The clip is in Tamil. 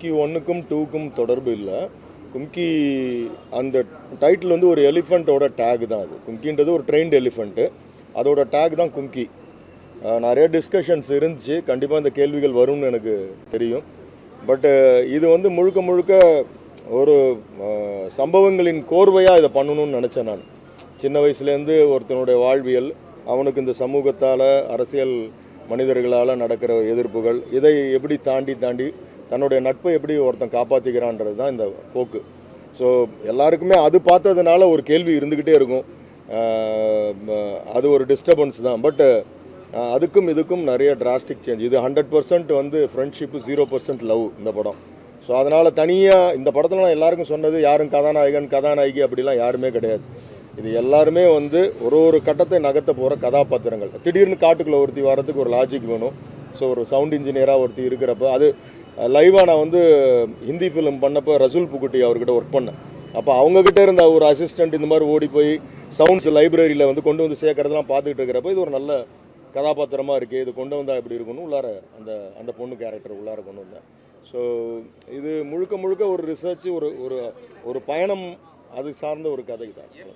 கும்கி ஒன்றுக்கும் டூக்கும் தொடர்பு இல்லை. கும்கி அந்த டைட்டில் வந்து ஒரு எலிஃபண்ட்டோட டேக் தான் அது. கும்கின்றது ஒரு ட்ரெயின்டு எலிஃபண்ட்டு அதோட டேக் தான் கும்கி. நிறைய டிஸ்கஷன்ஸ் இருந்துச்சு. கண்டிப்பாக இந்த கேள்விகள் வரும்னு எனக்கு தெரியும். பட்டு இது வந்து முழுக்க முழுக்க ஒரு சம்பவங்களின் கோர்வையாக இதை பண்ணணும்னு நினச்சேன் நான். சின்ன வயசுலேருந்து ஒருத்தனுடைய வாழ்வியல் அவனுக்கு இந்த சமூகத்தால் அரசியல் மனிதர்களால் நடக்கிற எதிர்ப்புகள் இதை எப்படி தாண்டி தாண்டி தன்னுடைய நட்பை எப்படி ஒருத்தன் காப்பாற்றிக்கிறான்றது தான் இந்த போக்கு. ஸோ எல்லாருக்குமே அது பார்த்ததுனால ஒரு கேள்வி இருந்துக்கிட்டே இருக்கும். அது ஒரு டிஸ்டர்பன்ஸ் தான். பட்டு அதுக்கும் இதுக்கும் நிறைய டிராஸ்டிக் சேஞ்ச் இது ஹண்ட்ரட் பர்சன்ட் வந்து ஃப்ரெண்ட்ஷிப்பு ஜீரோ பர்சன்ட் லவ் இந்த படம். ஸோ அதனால் தனியாக இந்த படத்தில் நான் எல்லாருக்கும் சொன்னது யாரும் கதாநாயகன் கதாநாயகி அப்படிலாம் யாருமே கிடையாது. இது எல்லாருமே வந்து ஒரு ஒரு கட்டத்தை நகர்த்த போகிற கதாபாத்திரங்கள். திடீர்னு காட்டுக்குள்ளே ஒருத்தி வரதுக்கு ஒரு லாஜிக் வேணும். ஸோ ஒரு சவுண்ட் இன்ஜினியராக ஒருத்தி இருக்கிறப்ப அது லைவாக நான் வந்து ஹிந்தி ஃபிலிம் பண்ணப்போ ரசூல் புகுட்டி அவர்கிட்ட ஒர்க் பண்ணேன். அப்போ அவங்கக்கிட்ட இருந்த ஒரு அசிஸ்டன்ட் இந்த மாதிரி ஓடி போய் சவுண்ட்ஸ் லைப்ரரியில் வந்து கொண்டு வந்து சேர்க்கறதெல்லாம் பார்த்துக்கிட்டு இருக்கிறப்ப இது ஒரு நல்ல கதாபாத்திரமாக இருக்குது இது கொண்டு வந்தால் எப்படி இருக்கும்னு உள்ளார அந்த அந்த பொண்ணு கேரக்டர் உள்ளார கொண்டு வந்தேன். ஸோ இது முழுக்க முழுக்க ஒரு ரிசர்ச் ஒரு ஒரு ஒரு பயணம் அது சார்ந்த ஒரு கதை தான்